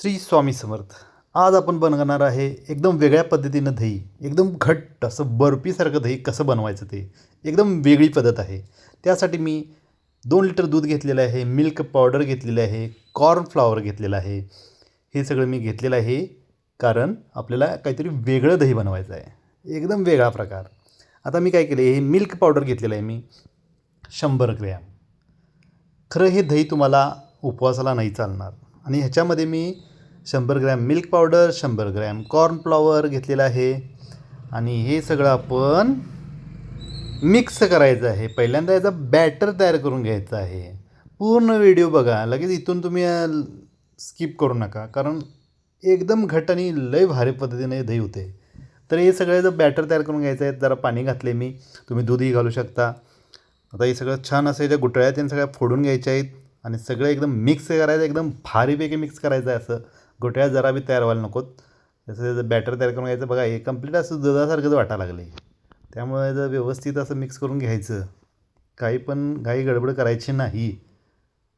श्री स्वामी समर्थ. आज आपण बनवणार आहे एकदम वेगळ्या पद्धतीनं दही. एकदम घट्ट असं बर्फीसारखं दही कसं बनवायचं ते. एकदम वेगळी पद्धत आहे. त्यासाठी मी दोन लिटर दूध घेतलेलं आहे मिल्क पावडर घेतलेलं आहे कॉर्नफ्लॉवर घेतलेलं आहे. हे सगळं मी घेतलेलं आहे कारण आपल्याला काहीतरी वेगळं दही बनवायचं आहे. एकदम वेगळा प्रकार. आता मी काय केलं हे मिल्क पावडर घेतलेलं आहे मी. शंभर ग्रॅम. खरं हे दही तुम्हाला उपवासाला नाही चालणार. आणि ह्याच्यामध्ये मी शंभर ग्रॅम मिल्क पावडर शंभर ग्रॅम कॉर्नफ्लॉवर घेतलेलं आहे. आणि हे सगळं आपण मिक्स करायचं आहे. पहिल्यांदा याचा बॅटर तयार करून घ्यायचा आहे. पूर्ण व्हिडिओ बघा. लगेच इथून तुम्ही स्किप करू नका. कारण एकदम घट आणि लय भारी पद्धतीने दही होते. तर हे सगळं बॅटर तयार करून घ्यायचं आहे जरा पाणी घातले मी. तुम्ही दूधही घालू शकता. आता हे सगळं छान असं याच्या गुटळ्या त्यानं सगळ्या फोडून घ्यायच्या आहेत. आणि सगळं एकदम मिक्स करायचं एकदम भारीपैकी मिक्स करायचं आहे असं. गुटळ्या जरा बी तयार व्हायला नकोत. जसं त्याचं बॅटर तयार करून घ्यायचं बघा हे कंप्लीट असं दुधासारखंच वाटायला लागलं आहे त्यामुळे जर व्यवस्थित असं मिक्स करून घ्यायचं काही पण घाई गडबड करायची नाही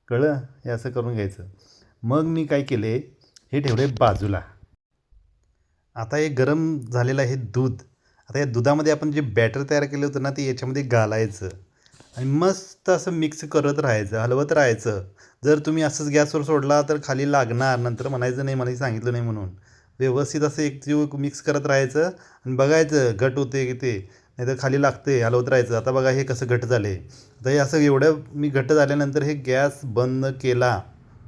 कळलं? हे असं करून घ्यायचं. मग मी काय केले हे ठेवले बाजूला. आता हे गरम झालेलं आहे दूध. आता या दुधामध्ये आपण जे बॅटर तयार केलं होतं ना ते याच्यामध्ये घालायचं. आणि मस्त असं मिक्स करत राहायचं हलवत राहायचं. जर तुम्ही असंच गॅसवर सोडला तर खाली लागणार. नंतर म्हणायचं नाही मला हे सांगितलं नाही म्हणून. व्यवस्थित असं एक जीव मिक्स करत राहायचं आणि बघायचं घट होते की ते. नाही तर खाली लागते हलवत राहायचं. आता बघा हे कसं घट झाले. तर हे असं एवढं मी घट्ट झाल्यानंतर हे गॅस बंद केला.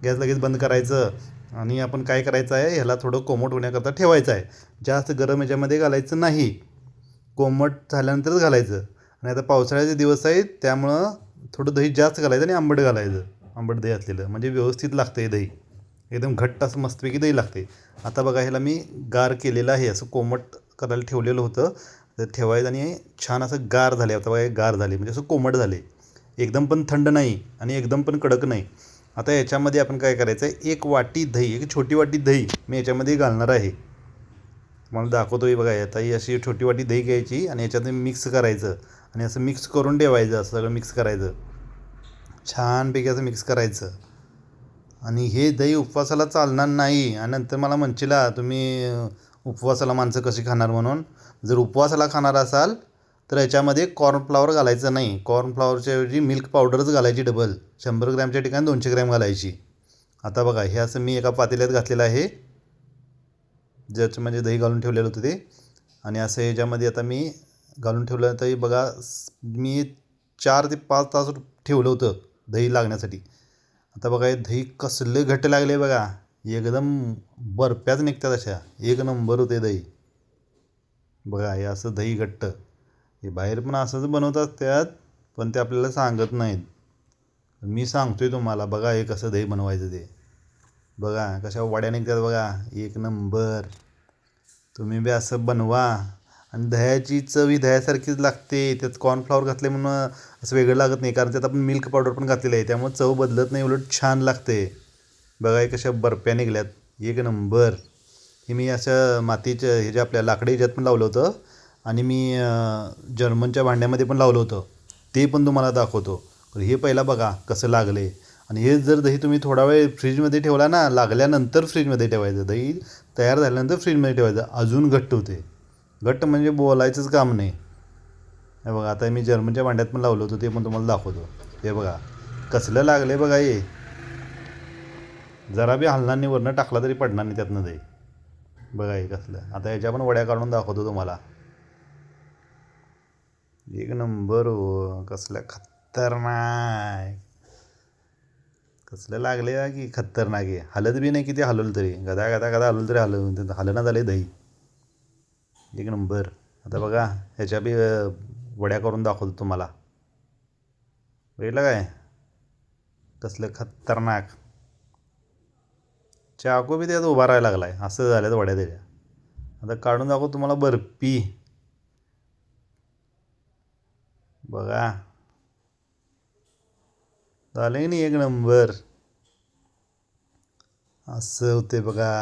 गॅस लगेच बंद करायचं. आणि आपण काय करायचं आहे? ह्याला थोडं कोमट होण्याकरता ठेवायचं आहे. जास्त गरम याच्यामध्ये घालायचं नाही. कोमट झाल्यानंतरच घालायचं. आणि आता पावसाळ्याचे दिवस आहेत त्यामुळं थोडं दही जास्त घालायचं आणि आंबट घालायचं. आंबट दही असलेलं. म्हणजे व्यवस्थित लागतं हे दही. एकदम घट्ट असं मस्तपैकी दही लागते आता बघा ह्याला मी गार केलेलं आहे. असं कोमट करायला ठेवलेलं होतं. तर ठेवायचं आणि छान असं गार झाले आता बघा हे गार झाले म्हणजे असं कोमट झाले एकदम पण थंड नाही आणि एकदम पण कडक नाही. आता याच्यामध्ये आपण काय करायचं आहे एक वाटी दही एक छोटी वाटी दही मी याच्यामध्ये घालणार आहे. तुम्हाला दाखवतो आहे बघा आता ही अशी छोटी वाटी दही घ्यायची आणि याच्यात मिक्स करायचं. आणि असं मिक्स करून ठेवायचं असं सगळं मिक्स करायचं. छानपैकी असं मिक्स करायचं. आणि हे दही उपवासाला चालणार नाही. आणि नंतर मला म्हणशीला तुम्ही उपवासाला माणसं कशी खाणार म्हणून? जर उपवासाला खाणार असाल तर याच्यामध्ये कॉर्नफ्लॉवर घालायचं नाही. कॉर्नफ्लॉवरच्या ऐवजी मिल्क पावडरच घालायची डबल शंभर ग्रॅमच्या ठिकाणी दोनशे ग्रॅम घालायची. आता बघा हे असं मी एका पातेल्यात घातलेलं आहे. ज्याचं म्हणजे दही घालून ठेवलेलं होतं ते. आणि असं याच्यामध्ये आता मी घालून ठेवलं तरी बघा मी चार ते पाच तास ठेवलं होतं दही लागण्यासाठी. आता बघा हे दही कसलं घट्ट लागले बघा. एकदम बर्फ्याच निघतात अशा. एक नंबर होते दही. बघा हे असं दही घट्ट. हे बाहेर पण असंच बनवतात त्यात पण ते आपल्याला सांगत नाहीत. मी सांगतो आहे तुम्हाला बघा हे कसं दही बनवायचं ते. बघा कशा वड्या निघतात बघा. एक नंबर. तुम्ही बी असं बनवा. आणि दह्याची चवी दह्यासारखीच लागते. त्यात कॉर्नफ्लॉवर घातले म्हणून असं वेगळं लागत नाही. कारण त्यात आपण मिल्क पावडर पण घातलेलं आहे. त्यामुळे चव बदलत नाही. उलट छान लागते. बघा हे कशा बर्फ्या निघल्यात. एक नंबर. हे मी अशा मातीच्या ह्याच्या आपल्या लाकडी ह्याच्यात पण लावलं होतं. आणि मी जर्मनच्या भांड्यामध्ये पण लावलं होतं. ते पण तुम्हाला दाखवतो. हे पहिला बघा कसं लागले. आणि हे जर दही तुम्ही थोडा वेळ फ्रीजमध्ये ठेवला ना लागल्यानंतर फ्रीजमध्ये ठेवायचं. दही तयार झाल्यानंतर फ्रीजमध्ये ठेवायचं. अजून घट्ट होते. घट्ट म्हणजे बोलायचंच काम नाही. हे बघा आता मी जर्मनच्या भांड्यात पण लावलं होतं ते पण तुम्हाला दाखवतो. हे बघा कसलं लागलं आहे बघा हे. जरा बी हलणार नाही वरनं टाकला तरी पडणार नाही त्यातनं दही. बघा हे कसलं. आता याच्या पण वड्या काढून दाखवतो तुम्हाला. एक नंबर हो कसल्या खतरनाक. कसलं लागले की खतरनाक आहे. हलत बी नाही किती हलवलं तरी. गदा गदा गदा हलवलं तरी हलव हलना झालं दही. एक नंबर. आता बघा ह्याच्या बी वड्या करून दाखवतो तुम्हाला. बघितलं काय? कसलं खतरनाक. चाकू बी त्यात उभा राहायला लागला आहे असं झालं वड्या त्याच्या. आता काढून दाखवतो तुम्हाला बर्फी. बघा. झालं की नाही एक नंबर असं होते बघा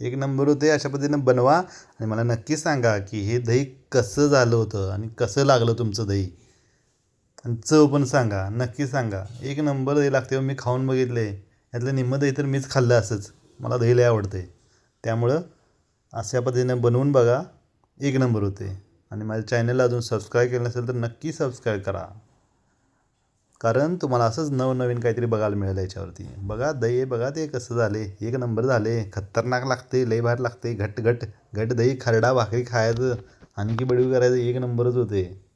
एक नंबर होते अशा पद्धतीनं बनवा आणि मला नक्की सांगा की हे दही कसं झालं होतं आणि कसं लागलं तुमचं दही आणि चव पण सांगा नक्की सांगा एक नंबर दही लागते मी खाऊन बघितले यातलं निम्मं दही तर मीच खाल्लं असंच मला दही लय आवडते त्यामुळं अशा पद्धतीनं बनवून बघा एक नंबर होते आणि माझ्या चॅनलला अजून सबस्क्राईब केलं नसेल तर नक्की सबस्क्राईब करा कारण तुम्हाला असंच नवनवीन काहीतरी बघायला मिळेल याच्यावरती. बघा दही बघा ते कसं झाले? एक नंबर झाले. खतरनाक लागते लई भारी लागते. घट घट घट दही खरडा भाकरी खायचं. आणखी बडवी करायचं एक नंबरच होते.